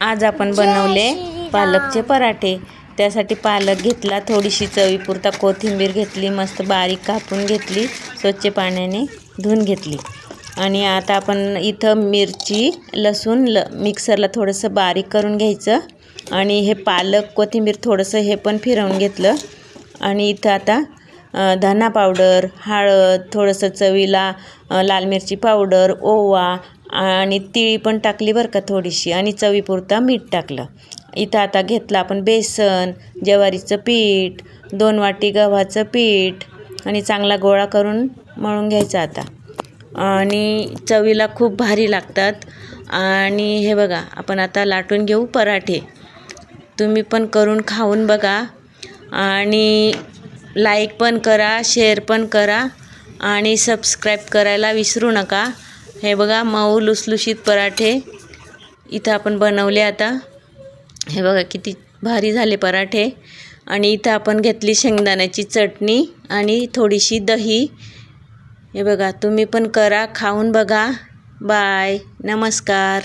आज आपण बनवले पालकचे पराठे. त्यासाठी पालक घेतला थोडीशी चवीपुरता कोथिंबीर घेतली मस्त बारीक कापून घेतली स्वच्छ पाण्याने धुवून घेतली. आणि आता आपण इथं मिरची लसूण ल मिक्सरला थोडंसं बारीक करून घ्यायचं. आणि हे पालक कोथिंबीर थोडंसं हे पण फिरवून घेतलं. आणि इथं आता धना पावडर हळद थोडंसं चवीला लाल मिरची पावडर ओवा आणि तिळी पण टाकली बरं का थोडीशी आणि चवीपुरता मीठ टाकलं. इथं आता घेतलं आपण बेसन ज्वारीचं पीठ दोन वाटी गव्हाचं पीठ आणि चांगला गोळा करून मळून घ्यायचा आता. आणि चवीला खूप भारी लागतात. आणि हे बघा आपण आता लाटून घेऊ पराठे. तुम्ही पण करून खाऊन बघा. आणि लाईक पण करा शेअर पण करा. आणि सबस्क्राईब करायला विसरू नका. हे बघा मऊ लुसलुशीत पराठे. इथं आपण बनवले आता. हे बघा किती भारी झाले पराठे. आणि इथं आपण घेतली शेंगदाण्याची चटणी आणि थोडीशी दही. हे बघा तुम्ही पण करा खाऊन बघा. बाय नमस्कार.